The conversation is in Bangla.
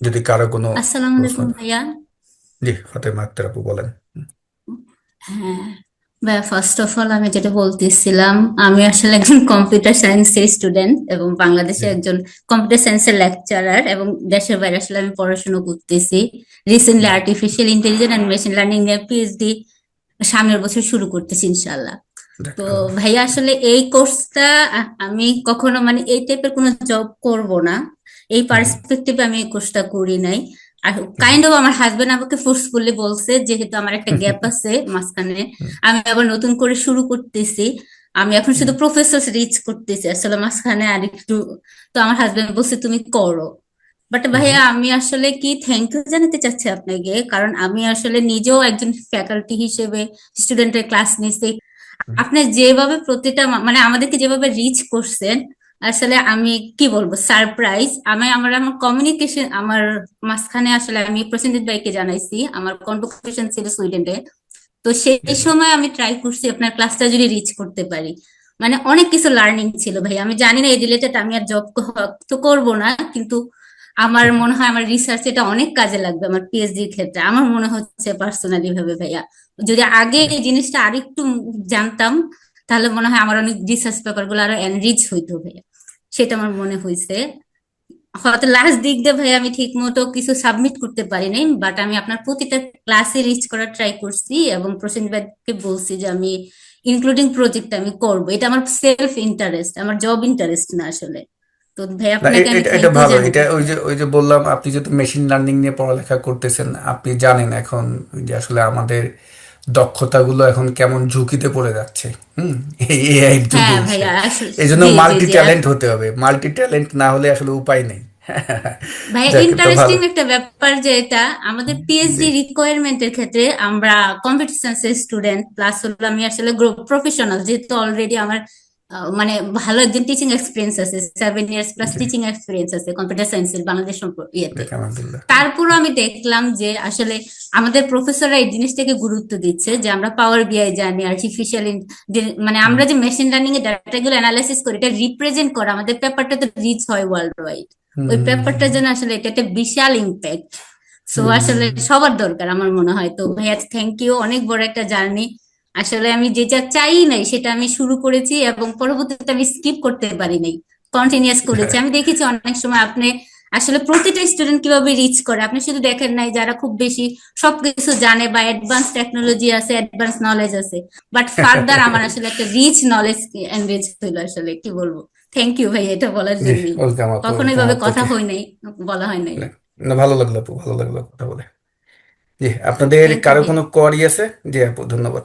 যদি কারও কোনো আসসালামু আলাইকুম ভাইয়া জি ফাতেমা আক্তার আপু বলেন হ্যাঁ ভাইয়া ফার্স্ট অফ অল আমি যেটা বলতেছিলাম আমি আসলে একজন কম্পিউটার সায়েন্সের স্টুডেন্ট এবং বাংলাদেশে একজন কম্পিউটার সায়েন্সের লেকচারার এবং দেশের বাইরে আসলে আমি পড়াশোনা করতেছি। Recently artificial intelligence and machine learning নিয়ে পিএইচডি সামনের বছর শুরু করতেছি ইনশাল্লাহ তো ভাইয়া আসলে এই কোর্সটা আমি কখনো মানে এই টাইপের কোনো জব করব না। এই পার্সপেক্টিভে আমি এই কোর্সটা করি নাই। আর কাইন্ড অফ আমার হাজবেন্ড আমাকে ফোর্সফুলি বলছে যেহেতু আমার একটা গ্যাপ আছে মাঝখানে। আমি আবার নতুন করে শুরু করতেছি। আমি এখন শুধু প্রফেসর রিচ করতেছি। আসলে মাঝখানে আর একটু তো আমার হাজবেন্ড বলছে তুমি করো। বাট ভাইয়া আমি আসলে কি থ্যাংক ইউ জানাতে চাচ্ছি আপনাকে? কারণ আমি আসলে নিজেও একজন ফ্যাকাল্টি হিসেবে স্টুডেন্টের ক্লাস হুম আপনি যেভাবে প্রতিটা মানে আমাদেরকে যেভাবে রিচ করছেন আসলে আমি কি বলব সারপ্রাইজ আমি আমার আমার কমিউনিকেশন আমার মাঝখানে আসলে আমি প্রসেনজিৎ ভাইকে জানাইছি আমার কনভোকেশন ছিল সুইডেনে। তো সেই সময় আমি ট্রাই করছি আপনার ক্লাসটা যদি রিচ করতে পারি। মানে অনেক কিছু লার্নিং ছিল ভাই আমি জানি না এই রিলেটেড আমি আর জব তো করব না কিন্তু আমার মনে হয় আমার রিসার্চ এটা অনেক কাজে লাগবে আমার পিএইচডির ক্ষেত্রে। আমার মনে হচ্ছে পার্সোনালি ভাবে ভাইয়া। যদি আগে এই জিনিসটা আরেকটু জানতাম, তাহলে মনে হয় আমার অনেক রিসার্চ পেপারগুলো আরও এনরিচ হইতো ভাইয়া। সেটা আমার মনে হয়েছে হয়তো লাস্ট দিক দিয়ে ভাই আমি ঠিক মতো কিছু সাবমিট করতে পারি নাই বাট আমি আপনার প্রতিটা ক্লাসে রিচ করার ট্রাই করছি এবং প্রসেনজিৎ ভাইকে বলছি যে আমি ইনক্লুডিং প্রজেক্ট আমি করব। এটা আমার সেলফ ইন্টারেস্ট আমার জব ইন্টারেস্ট না আসলে। তো ভাই না আপনাকে আমি এটা ভালো এটা ওই যে ওই যে বললাম আপনি যেহেতু মেশিন লার্নিং নিয়ে পড়ালেখা করতেছেন আপনি জানেন এখন যে আসলে আমাদের দক্ষতাগুলো এখন কেমন ঝুঁকিতে পড়ে যাচ্ছে হুম? এই এআই যুগে হ্যাঁ আসলে এই জন্য জি জি মাল্টি জি ট্যালেন্ট হতে হবে। মাল্টি ট্যালেন্ট না হলে আসলে উপায় নেই। ভাই ইন্টারেস্টিং একটা ব্যাপার যে এটা আমাদের পিএইচডি রিকোয়ারমেন্টের ক্ষেত্রে আমরা কম্পিউটার সায়েন্সের স্টুডেন্ট প্লাস হলো আমি আসলে গ্রুপ প্রফেশনাল যেহেতু অলরেডি আমার মানে ভালো একজন টিচিং এক্সপিরিয়েন্স আছে seven years plus teaching experience আছে কম্পিউটার সায়েন্সের বাংলাদেশ ইয়েতে। তারপরও আমি দেখলাম যে আসলে আমাদের প্রফেসররা এই জিনিসটাকে গুরুত্ব দিচ্ছে যে আমরা পাওয়ার বিআই জানি আর্টিফিশিয়াল মানে আমরা যে মেশিন লার্নিং এর ডাটাগুলো অ্যানালাইসিস করি এটা রিপ্রেজেন্ট করা আমাদের পেপারটা তো রিচ হয় ওয়ার্ল্ড ওয়াইড ওই পেপারটার জন্য আসলে এটা একটা বিশাল ইম্প্যাক্ট সো আসলে সবার দরকার আমার মনে হয়। তো ভাইয়া থ্যাংক ইউ অনেক বড় একটা জার্নি আসলে আমি যেটা চাই নাই সেটা আমি শুরু করেছি এবং পরবর্তীতে আমি স্কিপ করতে পারি নাই। কন্টিনিউয়াস করেছি। আমি দেখেছি অনেক সময় আপনি আসলে প্রতিটা স্টুডেন্ট কীভাবে রিচ করে? আপনি শুধু দেখেন নাই যারা খুব বেশি সবকিছু জানে বা অ্যাডভান্স টেকনোলজি আছে অ্যাডভান্স নলেজ আছে। বাট ফার্দার আমার আসলে একটা রিচ নলেজ এনরিচ হইল আসলে কি বলব? থ্যাংক ইউ ভাই এটা বলার জি জন্যই ওয়েলকাম কখনো এভাবে কথা হয় নাই বলা হয় নাই। না ভালো লাগল আপু ভালো লাগল কথা বলে। জি আপনাদের কারও কোনো কোয়ারি আছে? জি আপু ধন্যবাদ।